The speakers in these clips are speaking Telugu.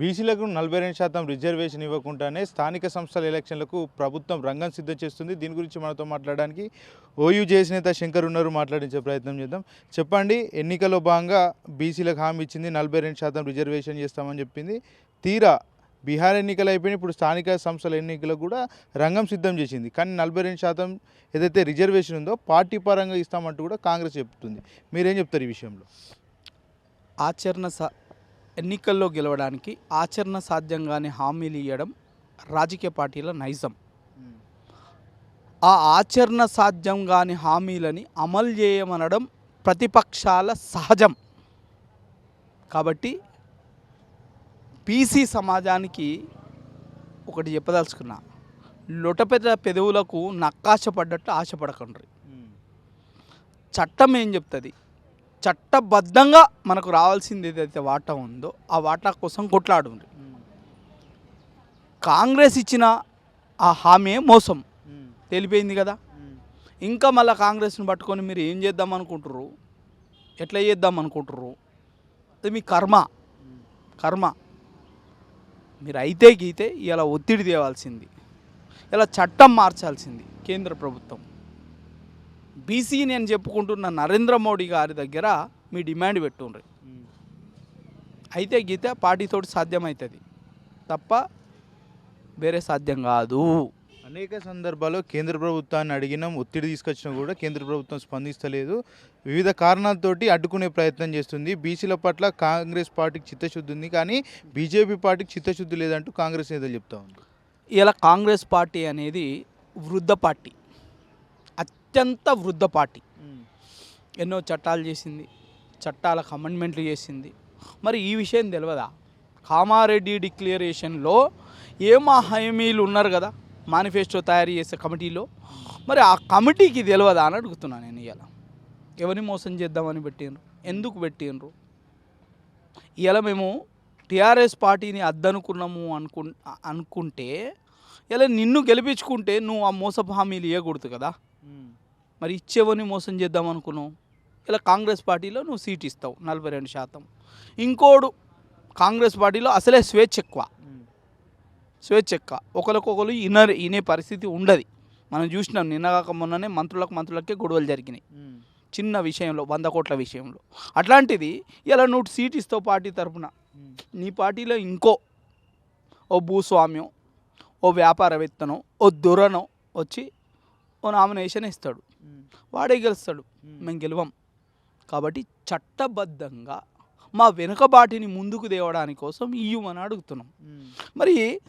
బీసీలకు నలభై రెండు శాతం రిజర్వేషన్ ఇవ్వకుండానే స్థానిక సంస్థల ఎలక్షన్లకు ప్రభుత్వం రంగం సిద్ధం చేస్తుంది. దీని గురించి మనతో మాట్లాడడానికి ఓయూ జేసీ నేత శంకర్ ఉన్నారు. మాట్లాడించే ప్రయత్నం చేద్దాం. చెప్పండి ఎన్నికల్లో భాగంగా బీసీలకు హామీ ఇచ్చింది నలభై రెండు శాతం రిజర్వేషన్ చేస్తామని చెప్పింది. తీరా బీహార్ ఎన్నికలు అయిపోయినాయి. ఇప్పుడు స్థానిక సంస్థల ఎన్నికలకు కూడా రంగం సిద్ధం చేసింది. కానీ నలభై రెండు శాతం ఏదైతే రిజర్వేషన్ ఉందో పార్టీ పరంగా ఇస్తామంటూ కూడా కాంగ్రెస్ చెప్తుంది. మీరేం చెప్తారు ఈ విషయంలో? ఆచరణ ఎన్నికల్లో గెలవడానికి ఆచరణ సాధ్యంగానే హామీలు ఇవ్వడం రాజకీయ పార్టీల నైజం. ఆ ఆచరణ సాధ్యం కాని హామీలని అమలు చేయమనడం ప్రతిపక్షాల సహజం. కాబట్టి బీసీ సమాజానికి ఒకటి చెప్పదలుచుకున్నా లొటపెద పెదవులకు నక్కాశపడ్డట్టు ఆశపడకండ్రి చట్టం ఏం చెప్తుంది? చట్టబద్ధంగా మనకు రావాల్సింది ఏదైతే వాటా ఉందో ఆ వాటా కోసం కొట్లాడు కాంగ్రెస్ ఇచ్చిన ఆ హామీ మోసం. తెలిపోయింది కదా. ఇంకా మళ్ళీ కాంగ్రెస్ని పట్టుకొని మీరు ఏం చేద్దాం అనుకుంటారు ఎట్లా చేద్దాం అనుకుంటారు అది మీ కర్మ. కర్మ. మీరు అయితే గీతే ఇలా ఒత్తిడి తేవాల్సింది. ఇలా చట్టం మార్చాల్సింది కేంద్ర ప్రభుత్వం. బీసీని అని చెప్పుకుంటున్న నరేంద్ర మోడీ గారి దగ్గర మీ డిమాండ్ పెట్టుండ్రి. అయితే గీతే పార్టీతోటి సాధ్యమవుతుంది తప్ప వేరే సాధ్యం కాదు. అనేక సందర్భాల్లో కేంద్ర ప్రభుత్వాన్ని అడిగినాం ఒత్తిడి తీసుకొచ్చినా కూడా కేంద్ర ప్రభుత్వం స్పందిస్తలేదు. వివిధ కారణాలతోటి అడ్డుకునే ప్రయత్నం చేస్తుంది. బీసీల పట్ల కాంగ్రెస్ పార్టీకి చిత్తశుద్ధి ఉంది కానీ బీజేపీ పార్టీకి చిత్తశుద్ధి లేదంటూ కాంగ్రెస్ నేతలు చెప్తా ఉంది ఇలా కాంగ్రెస్ పార్టీ అనేది వృద్ధ పార్టీ. అత్యంత వృద్ధ పార్టీ ఎన్నో చట్టాలు చేసింది చట్టాలకు అమెండ్మెంట్లు చేసింది. మరి ఈ విషయం తెలియదా కామారెడ్డి డిక్లరేషన్లో ఏం ఆ హామీలు ఉన్నారు కదా మేనిఫెస్టో తయారు చేసే కమిటీలో? మరి ఆ కమిటీకి తెలియదా అని అడుగుతున్నాను నేను ఇవాళ ఎవరిని మోసం చేద్దామని పెట్టిండ్రు? ఎందుకు పెట్టిండ్రు? ఇలా మేము టీఆర్ఎస్ పార్టీని అద్దనుకున్నాము అనుకు అనుకుంటే ఇలా నిన్ను గెలిపించుకుంటే నువ్వు ఆ మోసపు హామీలు ఇవ్వకూడదు కదా. మరి ఇచ్చేవని మోసం చేద్దాం అనుకున్నావు. ఇలా కాంగ్రెస్ పార్టీలో నువ్వు సీట్ ఇస్తావు నలభై రెండు శాతం. ఇంకోడు కాంగ్రెస్ పార్టీలో అసలే స్వేచ్ఛ ఎక్కువ. స్వేచ్ఛ ఎక్కువ. ఒకరికొకరు ఇన ఇనే పరిస్థితి ఉండదు. మనం చూసినాం నిన్నగాక మొన్ననే మంత్రులకు మంత్రులకే గొడవలు జరిగినాయి. చిన్న విషయంలో వంద కోట్ల విషయంలో. అట్లాంటిది ఇలా నువ్వు సీట్ ఇస్తావు పార్టీ తరపున. నీ పార్టీలో ఇంకో ఓ భూస్వామ్యం ఓ వ్యాపారవేత్తనో ఓ దొరనో వచ్చి ఓ నామినేషన్ ఇస్తాడు. వాడే గెలుస్తాడు. మేము. గెలవం. కాబట్టి చట్టబద్ధంగా మా వెనుకబాటిని ముందుకు తేవడానికి కోసం ఇయ్యమని అడుగుతున్నాం. మరి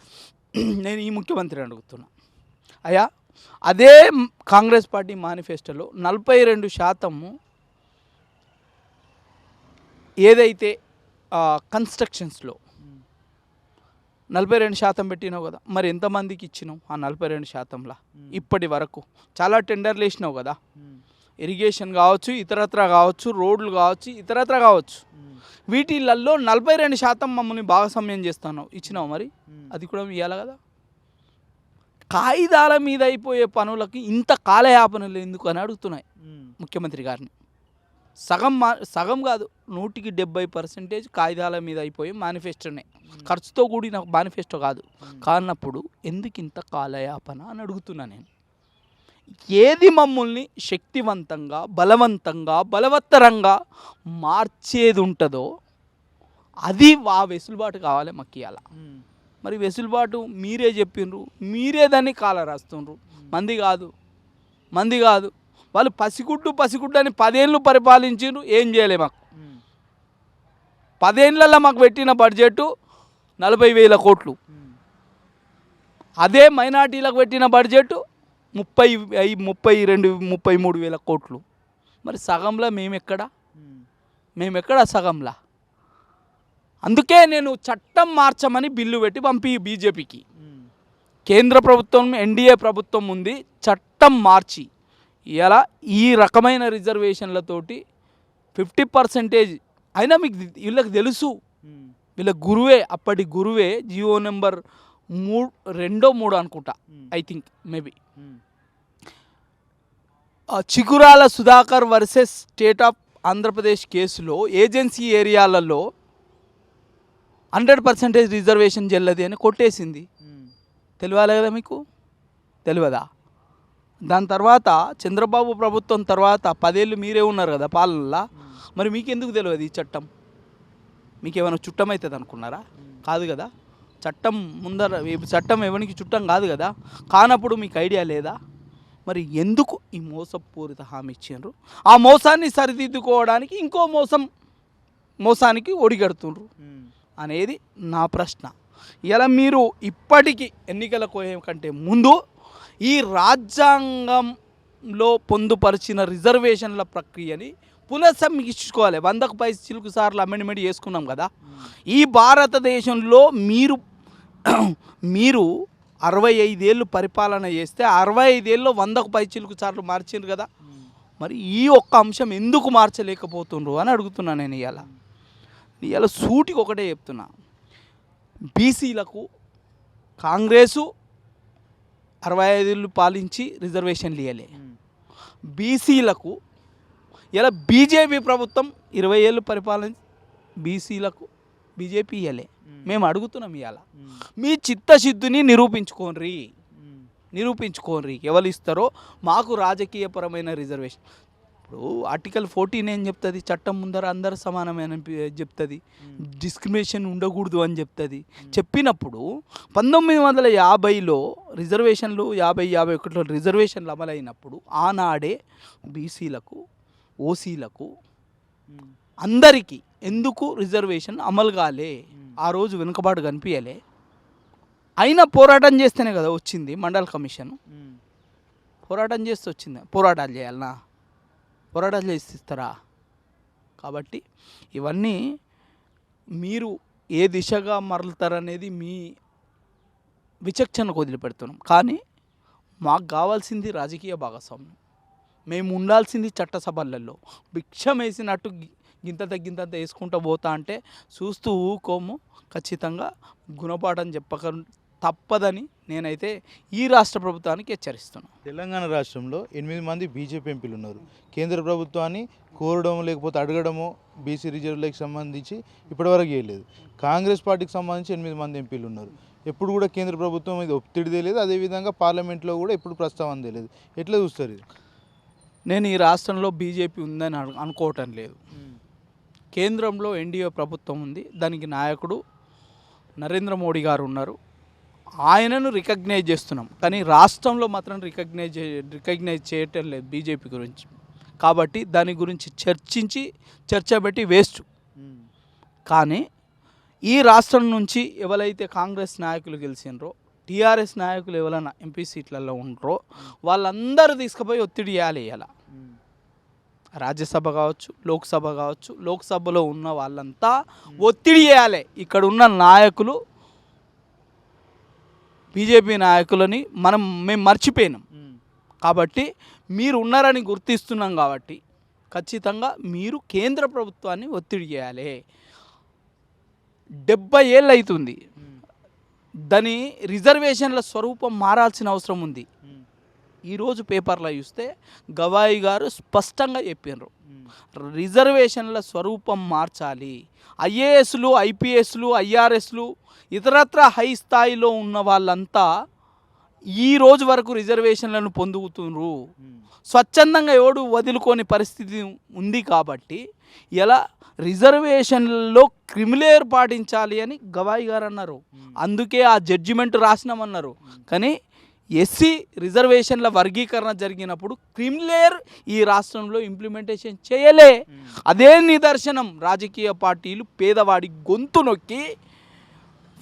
నేను ఈ ముఖ్యమంత్రిని అడుగుతున్నా. అయ్యా అదే కాంగ్రెస్ పార్టీ మేనిఫెస్టోలో నలభై రెండు శాతము ఏదైతే కన్స్ట్రక్షన్స్లో నలభై రెండు శాతం పెట్టినావు కదా. మరి ఎంతమందికి ఇచ్చినావు ఆ నలభై రెండు శాతంలా? ఇప్పటి వరకు. చాలా టెండర్లు వేసినావు కదా. ఇరిగేషన్ కావచ్చు ఇతరత్ర కావచ్చు రోడ్లు కావచ్చు ఇతరత్ర కావచ్చు. వీటిలల్లో నలభై రెండు శాతం మమ్మల్ని భాగస్వామ్యం చేస్తున్నావు. ఇచ్చినావు మరి? అది కూడా ఇవ్వాలి కదా? కాగితాల మీద అయిపోయే పనులకి ఇంత కాలయాపనలు ఎందుకు అని అడుగుతున్నాయి ముఖ్యమంత్రి గారిని. సగం మా సగం కాదు నూటికి డెబ్బై పర్సెంటేజ్ కాగితాల మీద అయిపోయి మేనిఫెస్టోనే. ఖర్చుతో కూడిన మేనిఫెస్టో కాదు. కానప్పుడు ఎందుకు ఇంత కాలయాపన అని అడుగుతున్నా నేను. ఏది మమ్మల్ని శక్తివంతంగా బలవంతంగా బలవత్తరంగా మార్చేది ఉంటుందో అది ఆ వెసులుబాటు కావాలి మాకు ఇవాళ మరి వెసులుబాటు మీరే చెప్పిండ్రు మీరే దాన్ని కాల రాస్తుండ్రు మంది కాదు మంది కాదు వాళ్ళు పసిగుడ్డు పసిగుడ్డు అని పదేళ్ళు పరిపాలించిండ్రు ఏం చేయలే మాకు. పదేళ్ళల్లో మాకు పెట్టిన బడ్జెట్ నలభై వేల కోట్లు. అదే మైనార్టీలకు పెట్టిన బడ్జెట్ ముప్పై ఐ- ముప్పై రెండు ముప్పై మూడు వేల కోట్లు. మరి సగంలో మేమెక్కడ? మేమెక్కడ సగంలా? అందుకే నేను చట్టం మార్చమని బిల్లు పెట్టి పంపి బీజేపీకి. కేంద్ర ప్రభుత్వం ఎన్డీఏ ప్రభుత్వం ఉంది చట్టం మార్చి. ఇలా ఈ రకమైన రిజర్వేషన్లతోటి ఫిఫ్టీ పర్సెంటేజ్ అయినా మీకు వీళ్ళకి తెలుసు. వీళ్ళ గురువే అప్పటి గురువే జియో నెంబర్ మూడు రెండో మూడో అనుకుంటా I think maybe Chigurala Sudhakar versus state of Andhra Pradesh కేసులో ఏజెన్సీ ఏరియాలలో హండ్రెడ్ పర్సెంటేజ్ రిజర్వేషన్ చెల్లది అని కొట్టేసింది. తెలియాలి కదా మీకు? తెలియదా? దాని తర్వాత చంద్రబాబు ప్రభుత్వం తర్వాత పదేళ్ళు మీరే ఉన్నారు కదా పాలనలో. మరి మీకెందుకు తెలియదు ఈ చట్టం? మీకు ఏమైనా చుట్టం అవుతుంది అనుకున్నారా? కాదు కదా. చట్టం ముందర చట్టం ఎవరికి చుట్టం కాదు కదా. కానప్పుడు మీకు ఐడియా లేదా? మరి ఎందుకు ఈ మోసపూరిత హామీ ఇచ్చిండ్రు? ఆ మోసాన్ని సరిదిద్దుకోవడానికి ఇంకో మోసం మోసానికి ఒడిగడుతుండ్రు అనేది నా ప్రశ్న. ఇలా మీరు ఇప్పటికీ ఎన్నికల కోయం కంటే ముందు ఈ రాజ్యాంగంలో పొందుపరిచిన రిజర్వేషన్ల ప్రక్రియని పునఃసమీక్షించుకోవాలి. వందకు పై చిలుకు సార్లు అమెండ్మెంట్ చేసుకున్నాం కదా. ఈ భారతదేశంలో మీరు మీరు అరవై ఐదేళ్ళు పరిపాలన చేస్తే అరవై ఐదేళ్ళు వందకు పై చిలుకు సార్లు మార్చిండ్రు కదా. మరి ఈ ఒక్క అంశం ఎందుకు మార్చలేకపోతుండ్రు అని అడుగుతున్నా నేను ఇవాళ ఇవాళ సూటికి ఒకటే చెప్తున్నా. బీసీలకు కాంగ్రెసు అరవై ఐదేళ్ళు పాలించి రిజర్వేషన్లు ఇవ్వలే బీసీలకు ఇలా బీజేపీ ప్రభుత్వం ఇరవై ఏళ్ళు పరిపాలన బీసీలకు బీజేపీ ఇవ్వలే మేము. అడుగుతున్నాం ఇవాళ మీ చిత్తశుద్ధిని నిరూపించుకోండి నిరూపించుకోండి ఎవరు ఇస్తారో మాకు రాజకీయపరమైన రిజర్వేషన్. ఇప్పుడు ఆర్టికల్ ఫోర్టీన్ ఏం చెప్తుంది? చట్టం ముందర అందరు సమానమైన చెప్తుంది. డిస్క్రిమినేషన్ ఉండకూడదు అని చెప్తుంది. చెప్పినప్పుడు పంతొమ్మిది వందల యాభైలో రిజర్వేషన్లు యాభై యాభై ఒకటిలో రిజర్వేషన్లు అమలైనప్పుడు ఆనాడే బీసీలకు ఓసీలకు అందరికీ ఎందుకు రిజర్వేషన్ అమలు కాలే? ఆ రోజు వెనుకబాటు కనిపించలే అయినా పోరాటం చేస్తేనే కదా వచ్చింది మండల్ కమిషన్. పోరాటం చేస్తే వచ్చింది. పోరాటాలు చేయాలనా? పోరాటాలు చేసి ఇస్తారా కాబట్టి ఇవన్నీ మీరు ఏ దిశగా మరలుతారనేది మీ విచక్షణకు వదిలిపెడుతున్నాం. కానీ మాకు కావాల్సింది రాజకీయ భాగస్వామ్యం. మేము ఉండాల్సింది చట్టసభలలో. భిక్షం వేసినట్టు గింత గింతంత వేసుకుంటూ పోతా అంటే చూస్తూ ఊకోము. ఖచ్చితంగా గుణపాఠం చెప్పక తప్పదని నేనైతే ఈ రాష్ట్ర ప్రభుత్వానికి హెచ్చరిస్తున్నాను తెలంగాణ రాష్ట్రంలో ఎనిమిది మంది బీజేపీ ఎంపీలు ఉన్నారు. కేంద్ర ప్రభుత్వాన్ని కోరడం లేకపోతే అడగడము బీసీ రిజర్వ్లకు సంబంధించి ఇప్పటివరకు చేయలేదు. కాంగ్రెస్ పార్టీకి సంబంధించి ఎనిమిది మంది ఎంపీలు ఉన్నారు. ఎప్పుడు కూడా కేంద్ర ప్రభుత్వం మీద ఒత్తిడి తెలియదు అదేవిధంగా పార్లమెంట్లో కూడా ఎప్పుడు ప్రస్తావన తెలియదు ఎట్లా చూస్తారు ఇది? నేను ఈ రాష్ట్రంలో బీజేపీ ఉందని అను- అనుకోవటం లేదు. కేంద్రంలో ఎన్డీఏ ప్రభుత్వం ఉంది. దానికి నాయకుడు నరేంద్ర మోడీ గారు ఉన్నారు. ఆయనను రికగ్నైజ్ చేస్తున్నాం. కానీ రాష్ట్రంలో మాత్రం రికగ్నైజ్ రికగ్నైజ్ చేయటం లేదు బీజేపీ గురించి. కాబట్టి దాని గురించి చర్చించి చర్చబెట్టి వేస్ట్. కానీ ఈ రాష్ట్రం నుంచి ఎవరైతే కాంగ్రెస్ నాయకులు గెలిచినరో టీఆర్ఎస్ నాయకులు ఎవరైనా ఎంపీ సీట్లలో ఉండరో వాళ్ళందరూ తీసుకుపోయి ఒత్తిడి చేయాలి ఇలా రాజ్యసభ కావచ్చు లోక్సభ కావచ్చు లోక్సభలో ఉన్న వాళ్ళంతా ఒత్తిడి చేయాలి. ఇక్కడ ఉన్న నాయకులు బీజేపీ నాయకులని మనం మేము మర్చిపోయినాం. కాబట్టి మీరు ఉన్నారని గుర్తిస్తున్నాం కాబట్టి ఖచ్చితంగా మీరు కేంద్ర ప్రభుత్వాన్ని ఒత్తిడి చేయాలి. డెబ్బై ఏళ్ళు అవుతుంది దాని రిజర్వేషన్ల స్వరూపం మారాల్సిన అవసరం ఉంది. ఈరోజు పేపర్లో చూస్తే గవాయి గారు స్పష్టంగా చెప్పినారు రిజర్వేషన్ల స్వరూపం మార్చాలి. ఐఏఎస్లు ఐపీఎస్లు ఐఆర్ఎస్లు ఇతరత్ర హై స్థాయిలో ఉన్న వాళ్ళంతా ఈ రోజు వరకు రిజర్వేషన్లను పొందుతున్నారు. స్వచ్ఛందంగా ఎవడు వదులుకోని పరిస్థితి ఉంది కాబట్టి ఇలా రిజర్వేషన్లలో క్రిమిలేర్ పాటించాలి అని గవాయి గారు అన్నారు. అందుకే ఆ జడ్జిమెంట్ రాసినామన్నారు. కానీ ఎస్సీ రిజర్వేషన్ల వర్గీకరణ జరిగినప్పుడు క్రిమిలేర్ ఈ రాష్ట్రంలో ఇంప్లిమెంటేషన్ చేయలే. అదే నిదర్శనం. రాజకీయ పార్టీలు పేదవాడి గొంతు నొక్కి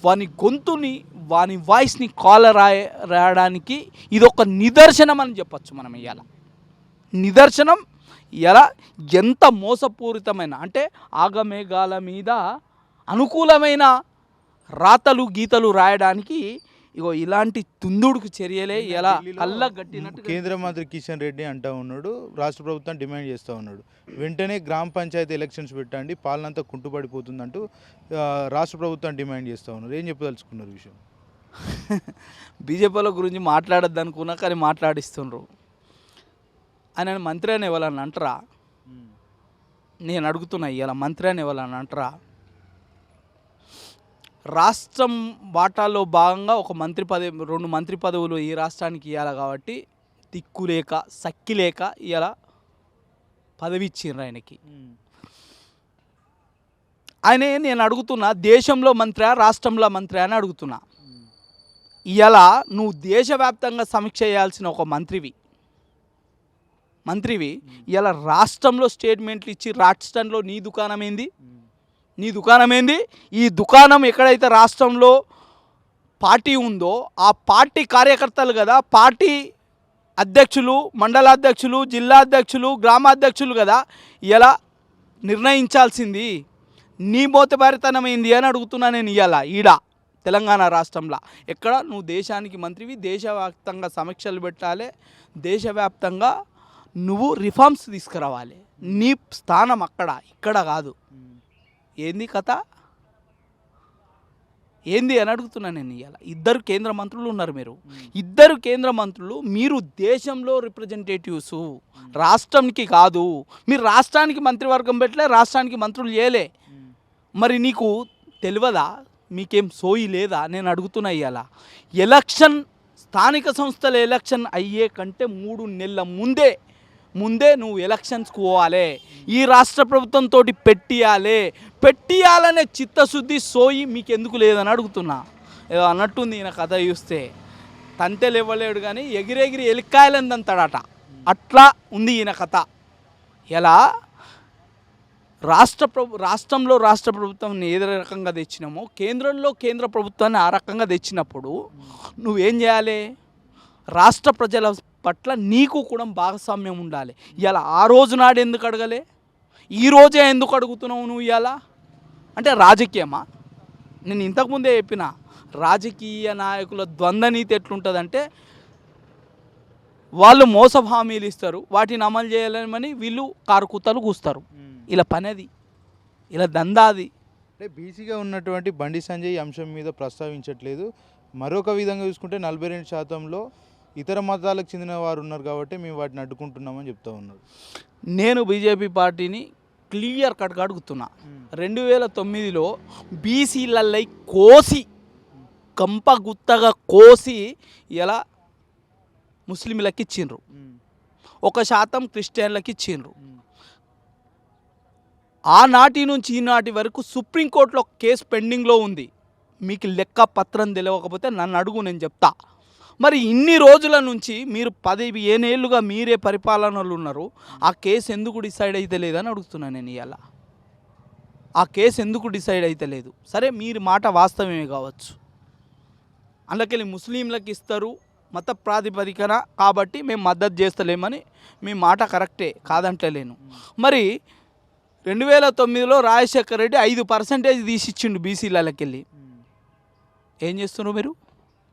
వాని గొంతుని వాని వాయిస్ని కాల రాయ రాయడానికి ఇదొక నిదర్శనం అని చెప్పచ్చు మనం ఇవాళ నిదర్శనం ఎలా? ఎంత మోసపూరితమైన అంటే ఆగమేఘాల మీద అనుకూలమైన రాతలు గీతలు రాయడానికి ఇగో ఇలాంటి తుందుడుకు చర్యలే ఎలా కళ్ళ గట్టినట్టు కేంద్ర మంత్రి కిషన్ రెడ్డి అంటా ఉన్నాడు రాష్ట్ర ప్రభుత్వం డిమాండ్ చేస్తూ ఉన్నాడు. వెంటనే గ్రామ పంచాయతీ ఎలక్షన్స్ పెట్టండి పాలన అంతా కుంటుపడిపోతుందంటూ రాష్ట్ర ప్రభుత్వం డిమాండ్ చేస్తూ ఉన్నారు. ఏం చెప్పదలుచుకున్నారు విషయం? బీజేపీల గురించి మాట్లాడద్దు అనుకున్నా కానీ మాట్లాడిస్తుండ్రు. ఆయన మంత్రి అని ఎవరన్నా అంటారా? నేను అడుగుతున్నా ఇవాళ మంత్రి అని ఎవరన్నా అంటారా? రాష్ట్రం వాటాల్లో భాగంగా ఒక మంత్రి పదవి రెండు మంత్రి పదవులు ఈ రాష్ట్రానికి ఇవ్వాలి కాబట్టి దిక్కు లేక సక్కి లేక ఇలా పదవి ఇచ్చిండ్రు ఆయనకి. ఆయన నేను అడుగుతున్నా దేశంలో మంత్రి రాష్ట్రంలో మంత్రి అని అడుగుతున్నా. ఇలా నువ్వు దేశవ్యాప్తంగా సమీక్ష చేయాల్సిన ఒక మంత్రివి. మంత్రివి ఇలా రాష్ట్రంలో స్టేట్మెంట్లు ఇచ్చి రాష్ట్రంలో నీ దుకాణం ఏంది? నీ దుకాణం ఏంది? ఈ దుకాణం ఎక్కడైతే రాష్ట్రంలో పార్టీ ఉందో ఆ పార్టీ కార్యకర్తలు కదా పార్టీ అధ్యక్షులు మండలాధ్యక్షులు జిల్లా అధ్యక్షులు గ్రామాధ్యక్షులు కదా ఇలా నిర్ణయించాల్సింది? నీ మోతబారితనం ఏంది అని అడుగుతున్నా నేను ఇవాళ ఈడ తెలంగాణ రాష్ట్రంలో. ఎక్కడ? నువ్వు దేశానికి మంత్రివి దేశవ్యాప్తంగా సమీక్షలు పెట్టాలి దేశవ్యాప్తంగా నువ్వు రిఫార్మ్స్ తీసుకురావాలి. నీ స్థానం అక్కడ ఇక్కడ కాదు. ఏంది కథ? ఏంది అని అడుగుతున్నా నేను ఇవాళ ఇద్దరు కేంద్ర మంత్రులు ఉన్నారు మీరు. ఇద్దరు కేంద్ర మంత్రులు మీరు దేశంలో రిప్రజెంటేటివ్స్ రాష్ట్రానికి కాదు. మీరు రాష్ట్రానికి మంత్రివర్గం పెట్టలే రాష్ట్రానికి మంత్రులు చేయలే. మరి నీకు తెలియదా? మీకేం సోయి లేదా? నేను అడుగుతున్నా ఇవాళ ఎలక్షన్ స్థానిక సంస్థల ఎలక్షన్ అయ్యే కంటే మూడు నెలల ముందే ముందే నువ్వు ఎలక్షన్స్కి పోవాలి. ఈ రాష్ట్ర ప్రభుత్వంతో పెట్టియాలి. పెట్టియాలనే చిత్తశుద్ధి సోయి మీకు ఎందుకు లేదని అడుగుతున్నా. ఏదో అన్నట్టుంది ఈయన కథ చూస్తే. తంతెలు ఇవ్వలేడు కానీ ఎగిరెగిరి ఎలిక్కాయలందంతాడట అట్లా ఉంది ఈయన కథ. ఎలా? రాష్ట్ర ప్రభు రాష్ట్రంలో రాష్ట్ర ప్రభుత్వాన్ని ఏ రకంగా తెచ్చినామో కేంద్రంలో కేంద్ర ప్రభుత్వాన్ని ఆ రకంగా తెచ్చినప్పుడు నువ్వేం చేయాలి? రాష్ట్ర ప్రజల పట్ల నీకు కూడా భాగస్వామ్యం ఉండాలి. ఇలా ఆ రోజు నాడు ఎందుకు అడగలే? ఈ రోజే ఎందుకు అడుగుతున్నావు నువ్వు ఇవాళ అంటే రాజకీయమా? నేను ఇంతకుముందే చెప్పిన రాజకీయ నాయకుల ద్వంద్వ నీతి ఎట్లుంటుందంటే వాళ్ళు మోసపు హామీలు ఇస్తారు వాటిని అమలు చేయాలని వీళ్ళు కారుకుతలు కూస్తారు. ఇలా పనేది ఇలా దందాది. అంటే బీసీగా ఉన్నటువంటి బండి సంజయ్ అంశం మీద ప్రస్తావించట్లేదు. మరొక విధంగా చూసుకుంటే నలభై రెండు శాతంలో ఇతర మతాలకు చెందిన వారు ఉన్నారు కాబట్టి మేము వాటిని అడ్డుకుంటున్నామని చెప్తా ఉన్నారు. నేను బీజేపీ పార్టీని క్లియర్ కట్గా అడుగుతున్నా రెండు వేల తొమ్మిదిలో బీసీలల్లై కోసి కంప గుత్తగా కోసి ఇలా ముస్లింలకు ఇచ్చిండ్రు. ఒక శాతం క్రిస్టియన్లకు ఇచ్చిండ్రు. ఆనాటి నుంచి ఈనాటి వరకు సుప్రీంకోర్టులో కేసు పెండింగ్లో ఉంది. మీకు లెక్క పత్రం తెలియకపోతే నన్ను అడుగు నేను చెప్తా. మరి ఇన్ని రోజుల నుంచి మీరు పది ఏనేళ్ళుగా మీరే పరిపాలనలు ఉన్నారు. ఆ కేసు ఎందుకు డిసైడ్ అయితే లేదని అడుగుతున్నాను నేను ఇవాళ ఆ కేసు ఎందుకు డిసైడ్ అయితే లేదు. సరే మీరు మాట వాస్తవమే కావచ్చు. అందుకెళ్ళి ముస్లింలకు ఇస్తారు మత ప్రాతిపదికన కాబట్టి మేము మద్దతు చేస్తలేమని మీ మాట కరెక్టే కాదంటలేను మరి రెండు వేల తొమ్మిదిలో రాజశేఖర రెడ్డి ఐదు పర్సెంటేజ్ తీసిచ్చిండు బీసీలకి వెళ్ళి ఏం చేస్తున్నారు మీరు?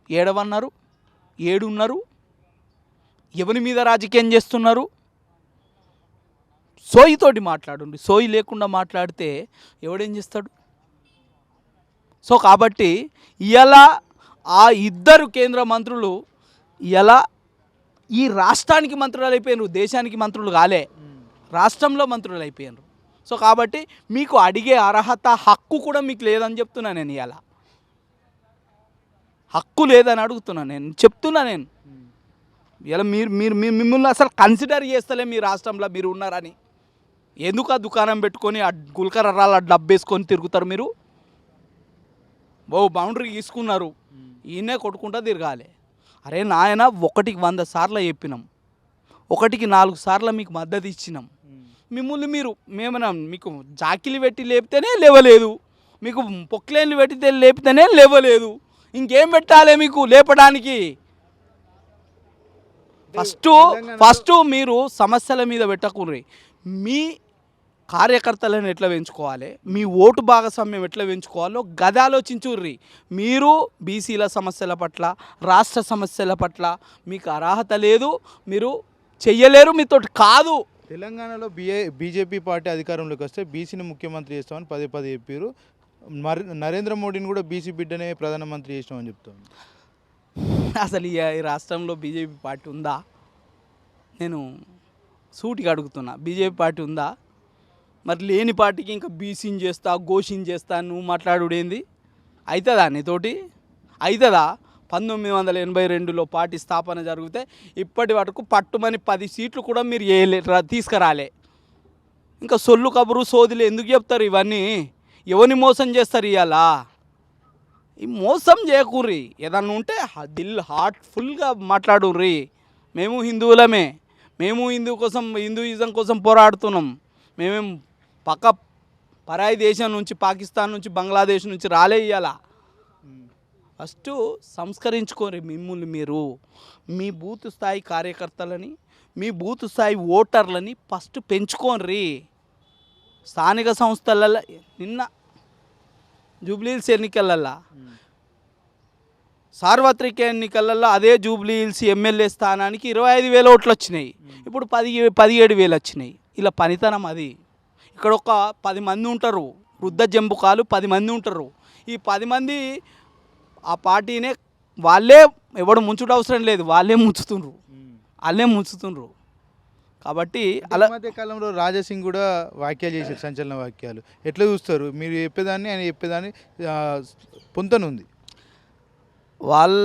ఏడవన్నారు? ఏడున్నారు? ఎవరి మీద రాజకీయం చేస్తున్నారు? సోయితోటి మాట్లాడండి. సోయి లేకుండా మాట్లాడితే ఎవడేం చేస్తాడు? సో కాబట్టి ఇలా ఆ ఇద్దరు కేంద్ర మంత్రులు ఇలా ఈ రాష్ట్రానికి మంత్రులు అయిపోయినారు దేశానికి మంత్రులు కాలే. రాష్ట్రంలో మంత్రులు అయిపోయినారు సో కాబట్టి మీకు అడిగే అర్హత హక్కు కూడా మీకు లేదని చెప్తున్నాను నేను ఇలా హక్కు లేదని అడుగుతున్నా నేను. చెప్తున్నా నేను. ఇలా మీరు మీరు మిమ్మల్ని అసలు కన్సిడర్ చేస్తలే మీ రాష్ట్రంలో మీరు ఉన్నారని. ఎందుకు ఆ దుకాణం పెట్టుకొని ఆ గుల్కర్రాల డబ్బేసుకొని తిరుగుతారు మీరు? ఓ బౌండరీ తీసుకున్నారు ఈయనే కొట్టుకుంటా తిరగాలి. అరే నాయన ఒకటికి వంద సార్లు చెప్పినాం. ఒకటికి నాలుగు సార్లు మీకు మద్దతు ఇచ్చినాం. మిమ్మల్ని మీరు మేమన్నా మీకు జాకిలు పెట్టి లేపితేనే లేవలేదు. మీకు పొక్లేన్లు పెట్టితే లేపితేనే లేవలేదు. ఇంకేం పెట్టాలి మీకు లేపడానికి? ఫస్ట్ ఫస్ట్ మీరు సమస్యల మీద పెట్టకుర్రి. మీ కార్యకర్తలను ఎట్లా పెంచుకోవాలి? మీ ఓటు భాగస్వామ్యం ఎట్లా పెంచుకోవాలో గది ఆలోచించుర్రి. మీరు బీసీల సమస్యల పట్ల రాష్ట్ర సమస్యల పట్ల మీకు అర్హత లేదు మీరు చెయ్యలేరు మీతో కాదు. తెలంగాణలో బిఏ బీజేపీ పార్టీ అధికారంలోకి వస్తే బీసీని ముఖ్యమంత్రి చేస్తామని పదే పదే చెప్పారు నరేంద్ర మోడీని కూడా బీసీ బిడ్డనే ప్రధానమంత్రి చేసినామని చెప్తాను అసలు ఈ రాష్ట్రంలో బీజేపీ పార్టీ ఉందా? నేను సూటిగా అడుగుతున్నా. బీజేపీ పార్టీ ఉందా? మరి లేని పార్టీకి ఇంకా బీసీని చేస్తా గోషిని చేస్తా నువ్వు మాట్లాడుడేంది అవుతుందా నీతోటి అవుతుందా పంతొమ్మిది వందల ఎనభై రెండులో పార్టీ స్థాపన జరిగితే ఇప్పటి వరకు పట్టుమని పది సీట్లు కూడా మీరు వేయలే తీసుకురాలే. ఇంకా సొల్లు కబురు సోదిలు ఎందుకు చెప్తారు ఇవన్నీ? ఎవరిని మోసం చేస్తారు ఇవాళ ఈ మోసం చేయకూర్రి. ఏదన్నా ఉంటే దిల్ హార్ట్ఫుల్గా మాట్లాడుర్రి. మేము హిందువులమే. మేము హిందూ కోసం హిందూయిజం కోసం పోరాడుతున్నాం. మేమేం పక్క పరాయి దేశం నుంచి పాకిస్తాన్ నుంచి బంగ్లాదేశ్ నుంచి రాలే ఇయ్యాల. ఫస్ట్ సంస్కరించుకోరి మిమ్మల్ని మీరు. మీ బూత్ స్థాయి కార్యకర్తలని మీ బూత్ స్థాయి ఓటర్లని ఫస్ట్ పెంచుకోండి స్థానిక సంస్థలలో నిన్న జూబ్లీహిల్స్ ఎన్నికలల్లో సార్వత్రిక ఎన్నికలలో అదే జూబ్లీహిల్స్ ఎమ్మెల్యే స్థానానికి ఇరవై ఐదు వేల ఓట్లు వచ్చినాయి. ఇప్పుడు పది పదిహేడు వేలు వచ్చినాయి. ఇలా పనితనం అది. ఇక్కడ ఒక పది మంది ఉంటారు. వృద్ధ జంబుకాలు పది మంది ఉంటారు. ఈ పది మంది ఆ పార్టీనే వాళ్ళే ఎవడు ముంచుడు అవసరం లేదు. వాళ్ళే ముంచుతుండ్రు. వాళ్ళే ముంచుతుండ్రు. కాబట్టి అలా మధ్య కాలంలో రాజాసింగ్ కూడా వాక్యాలు చేశారు సంచలన వాక్యాలు ఎట్లా చూస్తారు? మీరు చెప్పేదాన్ని ఆయన చెప్పేదాన్ని పొంతనుంది. వాళ్ళ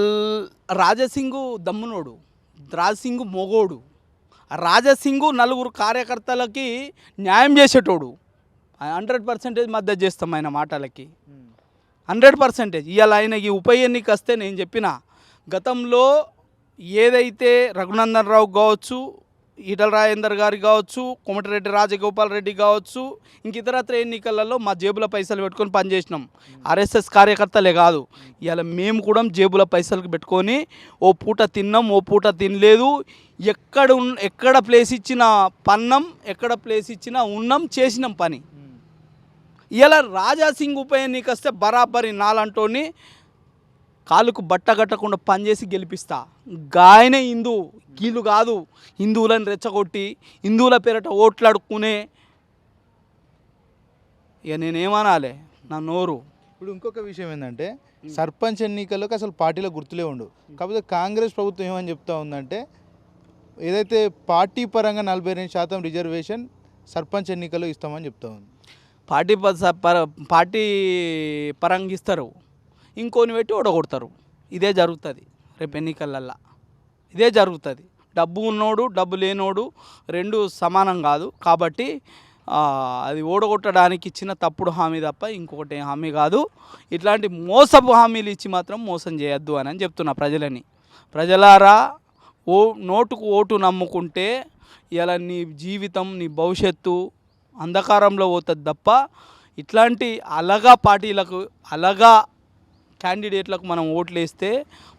రాజసింగు దమ్మునోడు రాజసింగు మొగోడు రాజసింగు నలుగురు కార్యకర్తలకి న్యాయం చేసేటోడు. హండ్రెడ్ పర్సెంటేజ్ మద్దతు చేస్తాం ఆయన మాటలకి. Hundred percentage. ఇవాళ ఆయన ఈ ఉప ఎన్నిక వస్తే నేను చెప్పిన గతంలో ఏదైతే రఘునందన్ రావు కావచ్చు ఈటల రాజేందర్ గారి కావచ్చు కోమటిరెడ్డి రాజగోపాల్ రెడ్డి కావచ్చు ఇంక ఇతరత్ర ఎన్నికలలో మా జేబుల పైసలు పెట్టుకొని పనిచేసినాం ఆర్ఎస్ఎస్ కార్యకర్తలే కాదు. ఇవాళ మేము కూడా జేబుల పైసలు పెట్టుకొని ఓ పూట తిన్నాం ఓ పూట తినలేదు. ఎక్కడ ఎక్కడ ప్లేస్ ఇచ్చిన పన్నం ఎక్కడ ప్లేస్ ఇచ్చినా ఉన్నాం చేసినాం పని. ఇలా రాజాసింగ్ ఉప ఎన్నిక వస్తే బరాబరి నాలంటోని కాలుకు బట్ట కట్టకుండా పనిచేసి గెలిపిస్తా. గాయనే హిందూ గీళ్ళు కాదు. హిందువులను రెచ్చగొట్టి హిందువుల పేరట ఓట్లాడుకునే ఇక నేనేమనాలి నా నోరు. ఇప్పుడు ఇంకొక విషయం ఏంటంటే సర్పంచ్ ఎన్నికలకు అసలు పార్టీలో గుర్తులే ఉండు. కాకపోతే కాంగ్రెస్ ప్రభుత్వం ఏమని చెప్తా ఉందంటే ఏదైతే పార్టీ పరంగా నలభై రెండు శాతం రిజర్వేషన్ సర్పంచ్ ఎన్నికల్లో ఇస్తామని చెప్తా ఉంది. పార్టీ పార్టీ పరంగా ఇస్తారు. ఇంకోని పెట్టి ఓడగొడతారు. ఇదే జరుగుతుంది. రేపు ఎన్నికలల్లా. ఇదే జరుగుతుంది. డబ్బు ఉన్నోడు డబ్బు లేనోడు రెండు సమానం కాదు. కాబట్టి అది ఓడగొట్టడానికి ఇచ్చిన తప్పుడు హామీ తప్ప ఇంకొకటి హామీ కాదు. ఇట్లాంటి మోసపు హామీలు ఇచ్చి మాత్రం మోసం చేయొద్దు అని అని చెప్తున్నా ప్రజలని. ప్రజలారా ఓ నోటుకు ఓటు నమ్ముకుంటే ఇలా నీ జీవితం నీ భవిష్యత్తు అంధకారంలో పోతుంది తప్ప ఇట్లాంటి అలగా పార్టీలకు అలగా క్యాండిడేట్లకు మనం ఓట్లు వేస్తే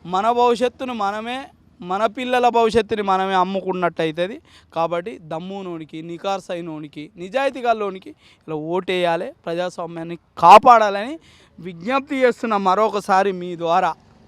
మన భవిష్యత్తును మనమే మన పిల్లల భవిష్యత్తుని మనమే అమ్ముకున్నట్టు అవుతుంది కాబట్టి దమ్మునోనికి నికార్సైనోనికి నిజాయితీ గల్లోనికి ఇలా ఓటేయాలి ప్రజాస్వామ్యాన్ని కాపాడాలని విజ్ఞప్తి చేస్తున్న మరొకసారి మీ ద్వారా.